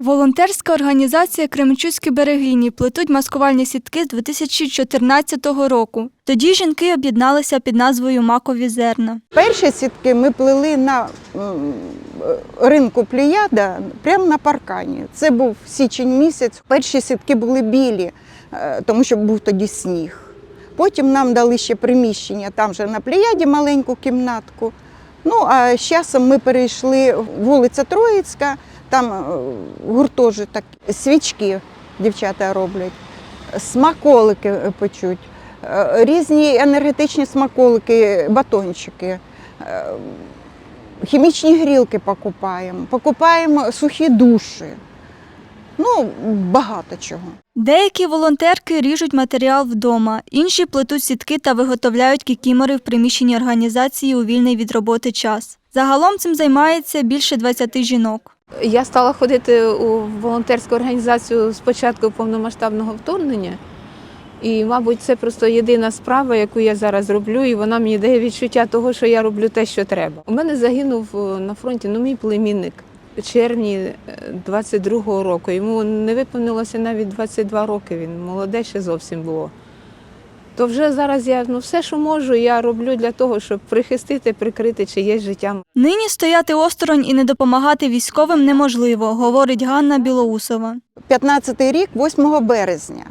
Волонтерська організація Кременчуцькі берегині плетуть маскувальні сітки з 2014 року. Тоді жінки об'єдналися під назвою Макові зерна. Перші сітки ми плели на ринку Пліяда прямо на паркані. Це був січень місяць. Перші сітки були білі, е, тому що був тоді сніг. Потім нам дали ще приміщення там же на Пліяді маленьку кімнатку. Ну а з часом ми перейшли вулиця Троїцька, там е, гуртожиток, свічки дівчата роблять, смаколики е, печуть, е, різні енергетичні смаколики, батончики. Хімічні грілки покупаємо, покупаємо сухі душі. Ну, багато чого. Деякі волонтерки ріжуть матеріал вдома, інші плетуть сітки та виготовляють кікімори в приміщенні організації у вільний від роботи час. Загалом цим займається більше 20 жінок. Я стала ходити у волонтерську організацію з початку повномасштабного вторгнення. І, мабуть, це просто єдина справа, яку я зараз роблю, і вона мені дає відчуття того, що я роблю те, що треба. У мене загинув е, на фронті ну, мій племінник в червні е, 22-го року. Йому не виповнилося навіть 22 роки. Він молоде ще зовсім було. То вже зараз я ну, все, що можу, я роблю для того, щоб прихистити, прикрити чиєсь життя. Нині стояти осторонь і не допомагати військовим неможливо, говорить Ганна Білоусова. 15-й рік, 8 березня.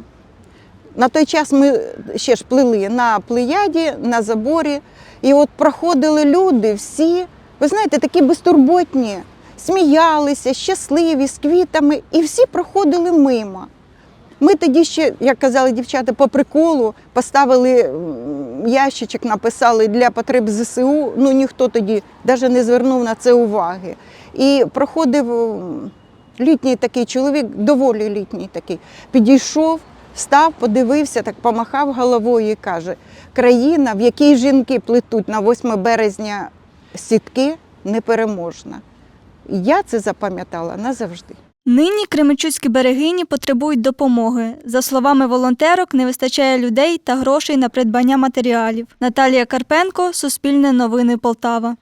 На той час ми ще ж плели на плеяді, на заборі. І от проходили люди всі, ви знаєте, такі безтурботні, сміялися, щасливі, з квітами, і всі проходили мимо. Ми тоді ще, як казали дівчата, по приколу поставили ящичок, написали для потреб ЗСУ. Ну ніхто тоді навіть не звернув на це уваги. І проходив літній такий чоловік, доволі літній такий, підійшов, став, подивився, так помахав головою і каже: країна, в якій жінки плетуть на 8 березня сітки, непереможна. Я це запам'ятала назавжди. Нині кременчуцькі берегині потребують допомоги. За словами волонтерок, не вистачає людей та грошей на придбання матеріалів. Наталія Карпенко, Суспільне новини Полтава.